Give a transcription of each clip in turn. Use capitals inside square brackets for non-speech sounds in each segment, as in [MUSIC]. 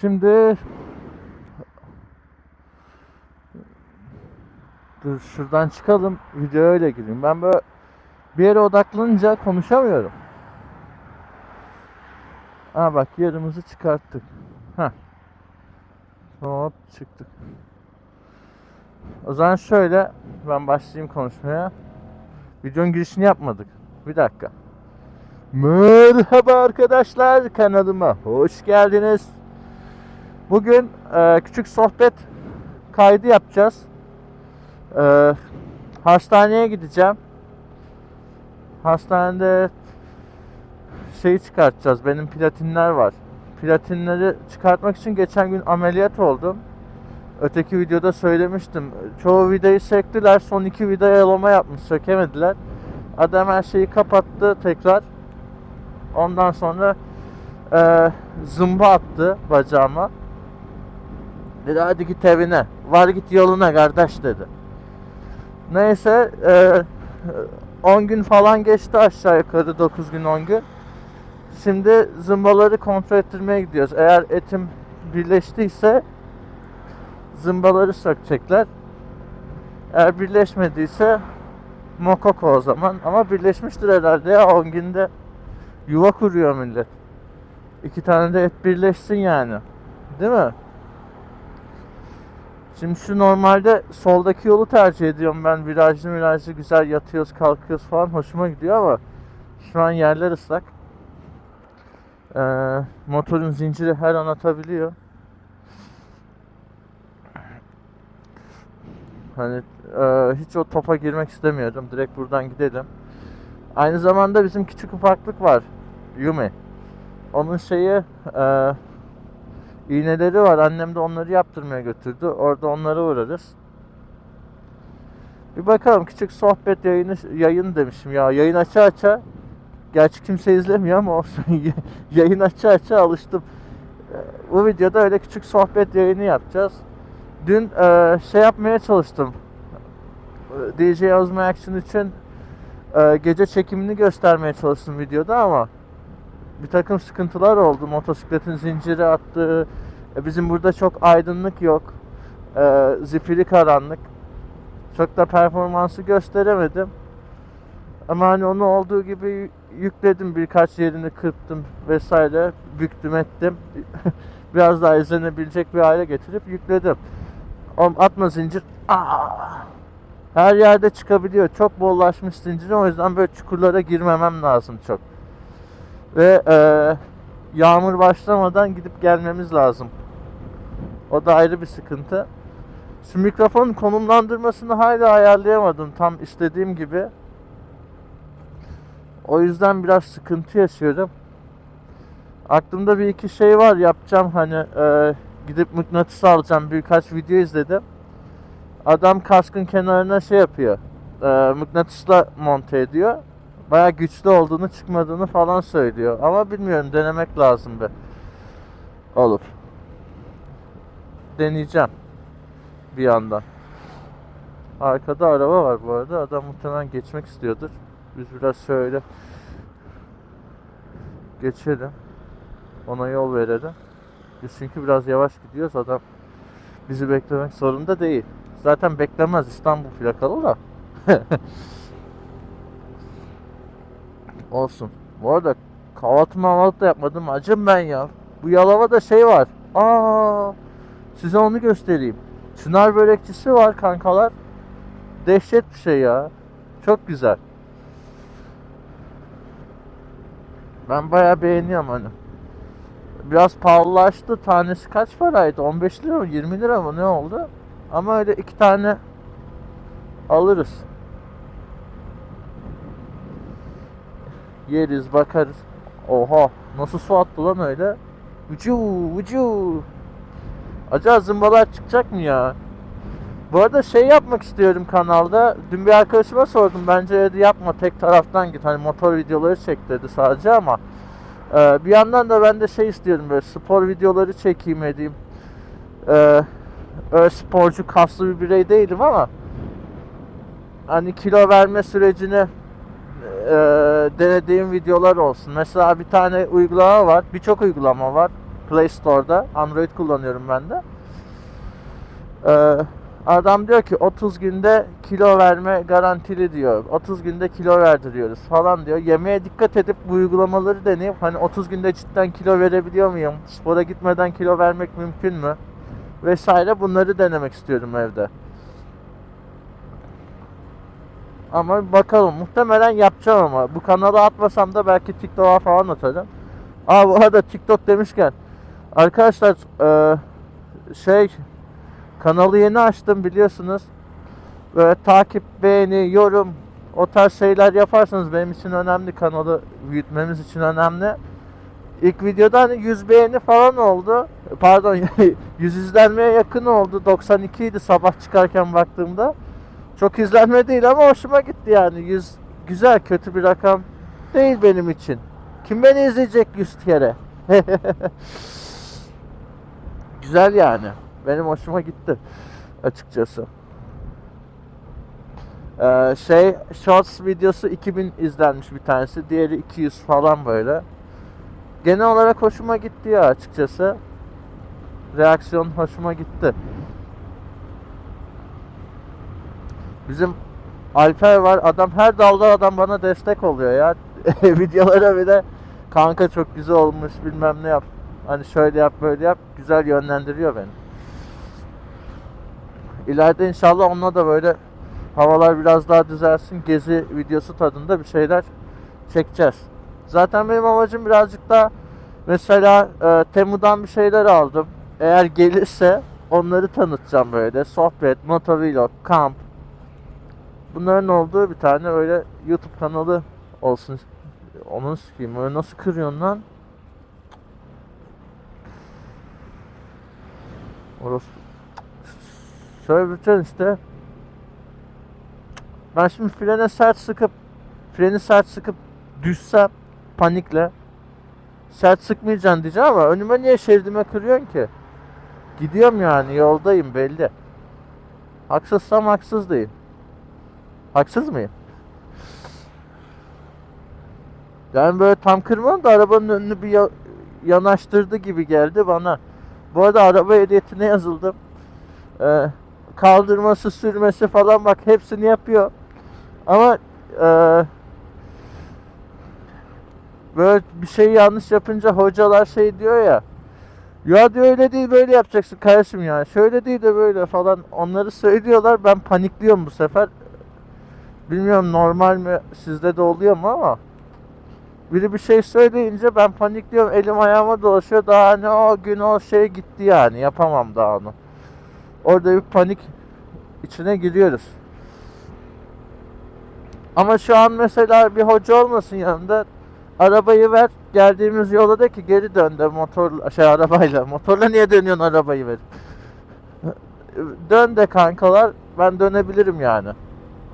Şimdi Dur şuradan çıkalım. Videoya öyle gireyim. Ben böyle bir yere odaklanınca konuşamıyorum. Ha bak yerimizi çıkarttık. Heh. Hop çıktık. O zaman şöyle ben başlayayım konuşmaya. Videonun girişini yapmadık. Bir dakika. Merhaba arkadaşlar kanalıma hoş geldiniz. Bugün e, küçük sohbet kaydı yapacağız. E, hastaneye gideceğim. Hastanede şeyi çıkartacağız. Benim platinler var. Platinleri çıkartmak için geçen gün ameliyat oldum. Öteki videoda söylemiştim. Çoğu vidayı söktüler. Son iki vida yalama yapmış. Sökemediler. Adam her şeyi kapattı tekrar. Ondan sonra e, zımba attı bacağıma. Dedi hadi git evine. Var git yoluna kardeş dedi. Neyse e, 10 gün falan geçti aşağı yukarı 9 gün 10 gün. Şimdi zımbaları kontrol ettirmeye gidiyoruz. Eğer etim birleştiyse zımbaları sökecekler. Eğer birleşmediyse mokoko o zaman. Ama birleşmiştir herhalde ya 10 günde yuva kuruyor millet. İki tane de et birleşsin yani. Değil mi? Şimdi şu normalde soldaki yolu tercih ediyorum ben. Virajlı virajlı güzel yatıyoruz kalkıyoruz falan hoşuma gidiyor ama şu an yerler ıslak. Ee, motorun zinciri her an atabiliyor. Hani e, hiç o topa girmek istemiyorum. Direkt buradan gidelim. Aynı zamanda bizim küçük ufaklık var. Yumi. Onun şeyi e, iğneleri var. Annem de onları yaptırmaya götürdü. Orada onlara uğrarız. Bir bakalım küçük sohbet yayını yayın demişim ya. Yayın aça aça Gerçi kimse izlemiyor ama olsun. [LAUGHS] yayın aça aça alıştım. E, Bu videoda öyle küçük sohbet yayını yapacağız. Dün e, şey yapmaya çalıştım. E, DJ Ozma Action için e, gece çekimini göstermeye çalıştım videoda ama bir takım sıkıntılar oldu. Motosikletin zinciri attı. E, bizim burada çok aydınlık yok. E, zifiri karanlık. Çok da performansı gösteremedim. Ama hani onu olduğu gibi yükledim birkaç yerini kırptım vesaire büktüm ettim [LAUGHS] biraz daha izlenebilecek bir hale getirip yükledim atma zincir Aa! her yerde çıkabiliyor çok bollaşmış zincir o yüzden böyle çukurlara girmemem lazım çok ve e, yağmur başlamadan gidip gelmemiz lazım o da ayrı bir sıkıntı şu mikrofonun konumlandırmasını hala ayarlayamadım tam istediğim gibi o yüzden biraz sıkıntı yaşıyorum. Aklımda bir iki şey var yapacağım hani e, gidip mıknatıs alacağım birkaç video izledim. Adam kaskın kenarına şey yapıyor. E, mıknatısla monte ediyor. Baya güçlü olduğunu çıkmadığını falan söylüyor. Ama bilmiyorum denemek lazım be. Olur. Deneyeceğim. Bir yandan. Arkada araba var bu arada. Adam muhtemelen geçmek istiyordur. Biz biraz şöyle geçelim. Ona yol verelim. Biz çünkü biraz yavaş gidiyoruz. Adam bizi beklemek zorunda değil. Zaten beklemez İstanbul plakalı da. [LAUGHS] Olsun. Bu arada kahvaltı mahvaltı da yapmadım. Acım ben ya. Bu Yalova'da şey var. Aa, size onu göstereyim. Çınar börekçisi var kankalar. Dehşet bir şey ya. Çok güzel. Ben bayağı beğeniyorum hani. Biraz pahalılaştı. Tanesi kaç paraydı? 15 lira mı? 20 lira mı? Ne oldu? Ama öyle iki tane alırız. Yeriz, bakarız. Oha! Nasıl su attı lan öyle? Vıcuu, vıcuu. Acaba zımbalar çıkacak mı ya? Bu arada şey yapmak istiyorum kanalda. Dün bir arkadaşıma sordum. Bence dedi yapma tek taraftan git. Hani motor videoları çek dedi sadece ama e, bir yandan da ben de şey istiyorum böyle spor videoları çekeyim edeyim. E, öyle sporcu kaslı bir birey değilim ama hani kilo verme sürecini e, denediğim videolar olsun. Mesela bir tane uygulama var. Birçok uygulama var. Play Store'da. Android kullanıyorum ben de. Ee, adam diyor ki 30 günde kilo verme garantili diyor. 30 günde kilo verdiriyoruz falan diyor. Yemeğe dikkat edip bu uygulamaları deneyip hani 30 günde cidden kilo verebiliyor muyum? Spora gitmeden kilo vermek mümkün mü? Vesaire bunları denemek istiyorum evde. Ama bakalım muhtemelen yapacağım ama bu kanala atmasam da belki TikTok'a falan atarım. Aa bu arada TikTok demişken arkadaşlar eee, şey kanalı yeni açtım biliyorsunuz. Böyle takip, beğeni, yorum o tarz şeyler yaparsanız benim için önemli. Kanalı büyütmemiz için önemli. İlk videoda hani 100 beğeni falan oldu. Pardon [LAUGHS] 100 izlenmeye yakın oldu. 92 idi sabah çıkarken baktığımda. Çok izlenme değil ama hoşuma gitti yani. 100 güzel kötü bir rakam değil benim için. Kim beni izleyecek 100 kere? [LAUGHS] güzel yani. Benim hoşuma gitti açıkçası. Ee, şey Shorts videosu 2000 izlenmiş bir tanesi. Diğeri 200 falan böyle. Genel olarak hoşuma gitti ya açıkçası. Reaksiyon hoşuma gitti. Bizim Alper var. Adam her dalda adam bana destek oluyor ya. [LAUGHS] Videolara bir de kanka çok güzel olmuş bilmem ne yap. Hani şöyle yap böyle yap. Güzel yönlendiriyor beni. İleride inşallah onunla da böyle havalar biraz daha düzelsin. Gezi videosu tadında bir şeyler çekeceğiz. Zaten benim amacım birazcık daha mesela e, Temu'dan bir şeyler aldım. Eğer gelirse onları tanıtacağım böyle. Sohbet, motovlog, kamp. Bunların olduğu bir tane öyle YouTube kanalı olsun. Onu sikeyim. Öyle nasıl kırıyorsun lan? Orası Söyleyeceksin işte. Ben şimdi frene sert sıkıp freni sert sıkıp düşsem panikle sert sıkmayacaksın diyeceğim ama önüme niye şeridime kırıyorsun ki? Gidiyorum yani yoldayım belli. Haksızsam haksız değil. Haksız mıyım? Yani böyle tam kırmadım da arabanın önünü bir ya- yanaştırdı gibi geldi bana. Bu arada araba ehliyetine yazıldım. Ee, kaldırması, sürmesi falan bak hepsini yapıyor. Ama e, böyle bir şey yanlış yapınca hocalar şey diyor ya. Ya diyor öyle değil böyle yapacaksın kardeşim ya. Şöyle değil de böyle falan onları söylüyorlar. Ben panikliyorum bu sefer. Bilmiyorum normal mi sizde de oluyor mu ama biri bir şey söyleyince ben panikliyorum. Elim ayağıma dolaşıyor. Daha hani o gün o şey gitti yani. Yapamam daha onu. Orada bir panik içine giriyoruz. Ama şu an mesela bir hoca olmasın yanında arabayı ver geldiğimiz yola de ki geri dön de motor şey arabayla [LAUGHS] motorla niye dönüyorsun arabayı ver [LAUGHS] dön de kankalar ben dönebilirim yani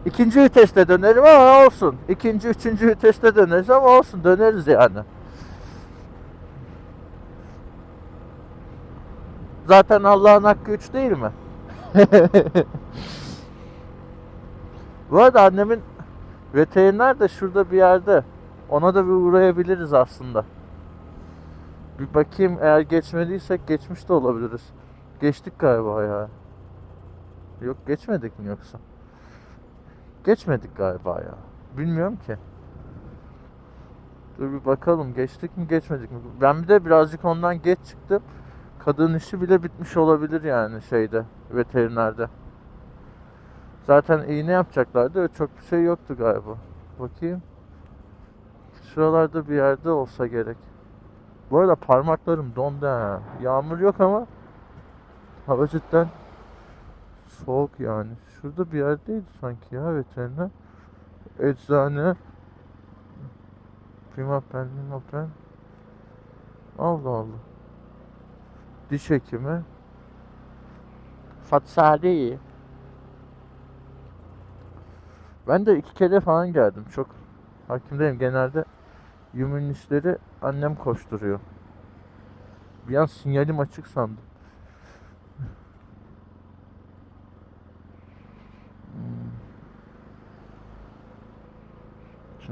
İkinci viteste dönerim ama olsun İkinci üçüncü viteste döneriz ama olsun döneriz yani zaten Allah'ın hakkı üç değil mi [LAUGHS] bu arada annemin veteriner de şurada bir yerde ona da bir uğrayabiliriz aslında. Bir bakayım eğer geçmediysek geçmiş de olabiliriz. Geçtik galiba ya. Yok geçmedik mi yoksa? Geçmedik galiba ya. Bilmiyorum ki. Dur bir bakalım geçtik mi geçmedik mi? Ben bir de birazcık ondan geç çıktım. Kadın işi bile bitmiş olabilir yani şeyde veterinerde. Zaten iğne yapacaklardı. Çok bir şey yoktu galiba. Bakayım. Şuralarda bir yerde olsa gerek. Bu arada parmaklarım dondu ha. Yağmur yok ama hava cidden soğuk yani. Şurada bir yerdeydi sanki ya veteriner. Eczane. Primapen, Primapen. Allah Allah. Diş hekimi. Fatsari. Ben de iki kere falan geldim. Çok hakim değilim. Genelde Yumin işleri annem koşturuyor. Bir an sinyalim açık sandım.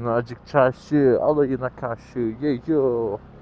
Şuna acık çarşı alayına karşı ye yo.